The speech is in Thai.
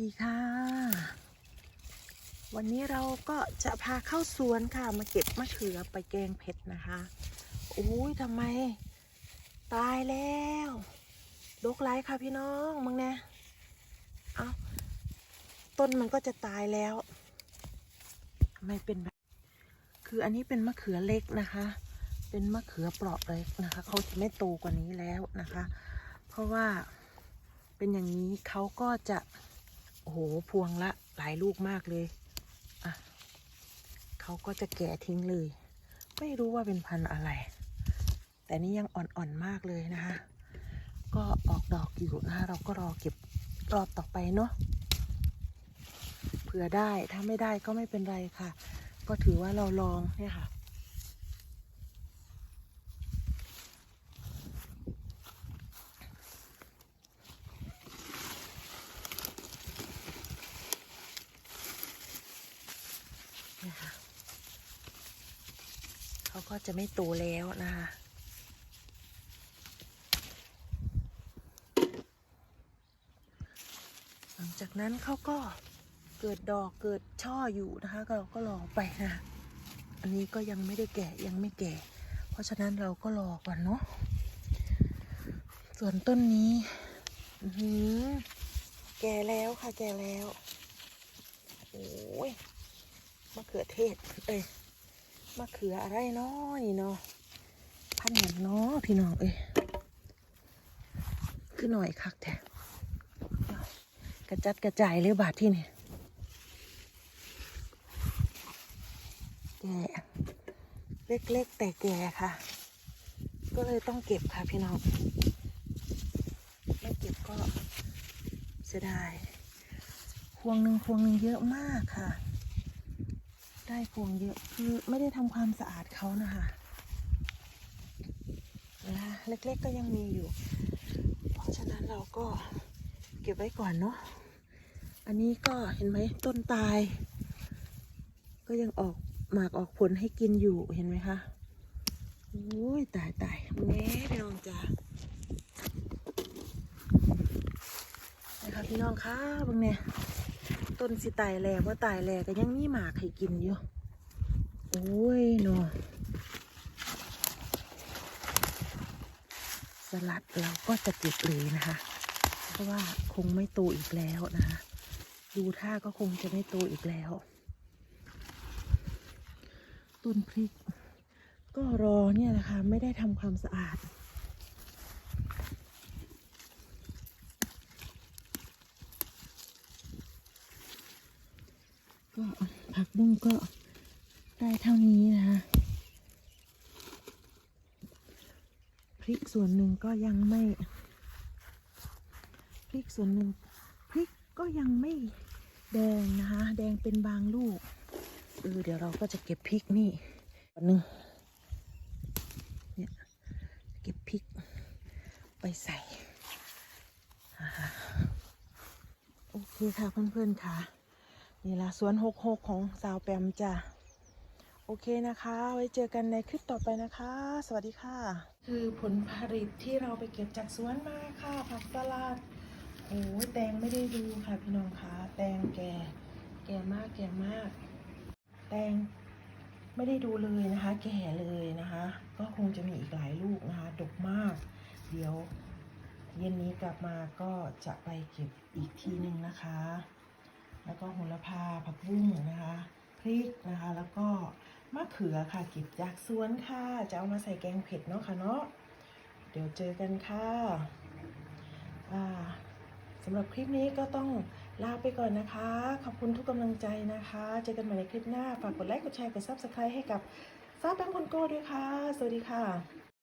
ดีค่ะ วันนี้เราก็จะพาเข้าสวนค่ะ มาเก็บมะเขือไปแกงเผ็ดนะคะโอ้ยทำไม ตายแล้วดกไรค่ะพี่น้องมึงเนี่ยเอาต้นมันก็จะตายแล้วทำไมเป็นแบบคืออันนี้เป็นมะเขือเล็กนะคะ เป็นมะเขือเปราะเล็กนะคะเขาจะไม่โตกว่านี้แล้วนะคะ เพราะว่าเป็นอย่างนี้เขาก็จะ โอ้โห พวงละหลายลูกมากเลย อะเขาก็จะแก่ทิ้งเลย ไม่รู้ว่าเป็นพันธุ์อะไร แต่นี่ยังอ่อนๆมากเลยนะคะ ก็ออกดอกอยู่นะคะเราก็รอเก็บรอบต่อไปเนาะเผื่อได้ถ้าไม่ได้ก็ไม่เป็นไรค่ะ ก็ถือว่าเราลองเนี่ยค่ะ เนี่ยค่ะ เขาก็จะไม่โตแล้วนะคะหลังจากนั้นเขาก็เกิดดอกเกิดช่ออยู่นะคะเราก็รอไปนะอันนี้ก็ยังไม่ได้แก่ยังไม่แก่ เพราะฉะนั้นเราก็รอก่อนเนาะส่วนต้นนี้หือแก่แล้วค่ะแก่แล้วโอ้ยมะเขือเทศ เอ้ย มะเขืออะไรเนาะนี่เนาะพันอย่างเนาะพี่น้องเอ้ยคือหน่อยคักแท้กระจัดกระจายเลยบาทที่นี่แก่เล็กๆแต่แก่ค่ะ ก็เลยต้องเก็บค่ะพี่น้องไม่เก็บก็เสียดายพวงหนึ่งพวงหนึ่งเยอะมากค่ะ ได้พวงเยอะคือไม่ได้ทำความสะอาดเขานะคะนะคะเล็กๆก็ยังมีอยู่ เพราะฉะนั้นเราก็เก็บไว้ก่อนเนาะอันนี้ก็เห็นไหมต้นตาย ก็ยังออกหมากออกผลให้กินอยู่เห็นไหมคะโอ้ยตายตายแม่พี่น้องจ้านะคะพี่น้องคะบางเนี่ย ต้นสิตายแหล่ว่าตายแหล่ก็ยังมีหมากให้กินอยู่ โอ้ยเนาะสลัดเราก็จะเก็บเลยนะคะ เพราะว่าคงไม่โตอีกแล้วนะคะ ดูท่าก็คงจะไม่โตอีกแล้ว ต้นพริก ก็รอเนี่ยแหละค่ะไม่ได้ทำความสะอาด ก็ผักบุ้งก็ได้เท่านี้นะคะพริกส่วนหนึ่งก็ยังไม่ พริกส่วนหนึ่งพริกก็ยังไม่แดงนะคะ แดงเป็นบางลูกเออเดี๋ยวเราก็จะเก็บพริกนี่วันหนึ่งเนี่ยเก็บพริกไปใส่โอเคค่ะเพื่อนๆค่ะ นี่ละสวนหกหกของสาวแปมจ้ะโอเคนะคะ ไว้เจอกันในคลิปต่อไปนะคะ สวัสดีค่ะ คือผลผลิตที่เราไปเก็บจากสวนมาค่ะผักสลัดโอ้ยแตงไม่ได้ดูค่ะพี่น้องคะแตงแก่ แก่มากแก่มาก แตงไม่ได้ดูเลยนะคะ แก่เลยนะคะ ก็คงจะมีอีกหลายลูกนะคะดกมาก เดี๋ยวเย็นนี้กลับมาก็จะไปเก็บอีกทีหนึ่งนะคะ แล้วก็โหระพาผักบุ้งนะคะพริกนะคะ แล้วก็มะเขือค่ะเก็บจากสวนค่ะจะเอามาใส่แกงเผ็ดเนาะค่ะเนาะเดี๋ยวเจอกันค่ะสำหรับคลิปนี้ก็ต้องลาไปก่อนนะคะ ขอบคุณทุกกำลังใจนะคะ เจอกันใหม่ในคลิปหน้า ฝากกดไลค์ กดแชร์ กด subscribe ให้กับซาบแบงคนโก้ด้วยค่ะ สวัสดีค่ะ